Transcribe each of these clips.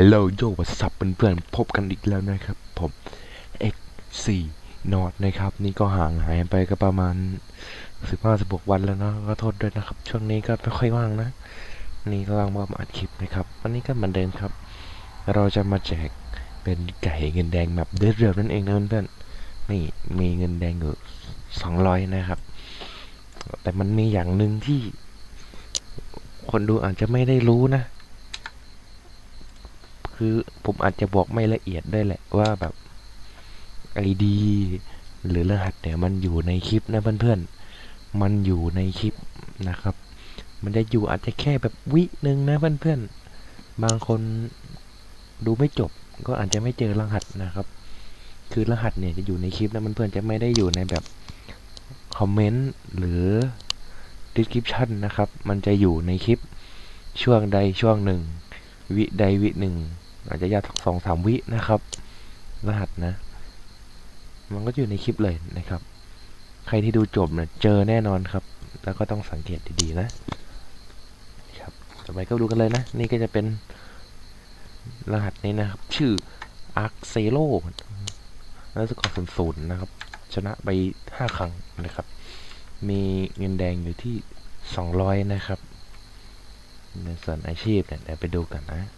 Hello Yo What's up เพื่อนๆพบกันอีกแล้วนะครับผม X4 นอตนะครับ นี่ก็ห่างหายไปก็ประมาณ 15 16 วันแล้วเนาะก็โทษด้วยนะครับ ช่วงนี้ก็ไม่ค่อยว่างนะ นี่ก็ว่างมาอัดคลิปนะครับ วันนี้ก็เหมือนเดิมครับ เราจะมาแจกเป็นไก่เงินแดงแบบเดือดๆนั่นเองนะเพื่อนๆนี่มีเงินแดงอยู่200 นะครับ แต่มันมีอย่างหนึ่งที่ คนดูอาจจะไม่ได้รู้นะ คือผมอาจจะบอกไม่ละเอียดด้วยแหละว่าแบบไอดีหรือรหัสเนี่ยมันอยู่ในคลิปนะเพื่อนๆ มันอยู่ในคลิปนะครับ มันจะอยู่อาจจะแค่แบบวิหนึ่งนะเพื่อนๆ บางคนดูไม่จบก็อาจจะไม่เจอรหัสนะครับ คือรหัสเนี่ยจะอยู่ในคลิปนะเพื่อนๆ จะไม่ได้อยู่ในแบบคอมเมนต์หรือ description นะครับ มันจะอยู่ในคลิปช่วงใดช่วงหนึ่ง วิใดวิหนึ่ง อาจจะยาวสักสองสามวินะครับ รหัสนะ มันก็อยู่ในคลิปเลยนะครับ ใครที่ดูจบเนี่ยเจอแน่นอนครับ แล้วก็ต้องสังเกตดีๆนะครับต่อไปก็ดูกันเลยนะ นี่ก็จะเป็นรหัสนี้นะครับ ชื่อ Arc Zero แล้วสกอร์ศูนย์ศูนย์นะครับ ชนะไปห้าครั้งนะครับ มีเงินแดงอยู่ที่สองร้อยนะครับในส่วนอาชีพเนี่ยเดี๋ยวไปดูกันนะ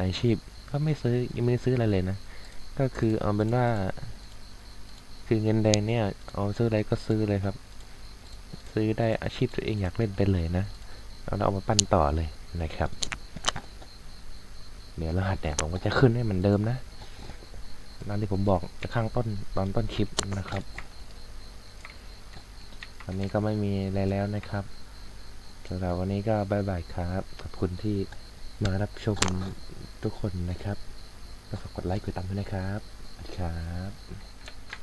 มอาชีพก็ไม่ซื้อยังไม่ได้ซื้ออะไรเลยนะ ก็คือเอาเป็นว่า คือเงินแดงเนี่ยเอาซื้ออะไรก็ซื้อเลยครับ ซื้อได้อาชีพตัวเองอยากเล่นไปเลยนะเอาแล้วเอามาปั้นต่อเลยนะครับ เดี๋ยวรหัสเนี่ยผมก็จะขึ้นให้เหมือนเดิมนะตามที่ผมบอกจะข้างต้นตอนต้นคลิปนะครับวันนี้ก็ไม่มีอะไรแล้วนะครับสำหรับวันนี้ก็บายบายครับ ขอบคุณที่ มารับชมทุกคนนะครับก็ฝากกดไลค์กดติดตามด้วยนะครับสวัสดีครับ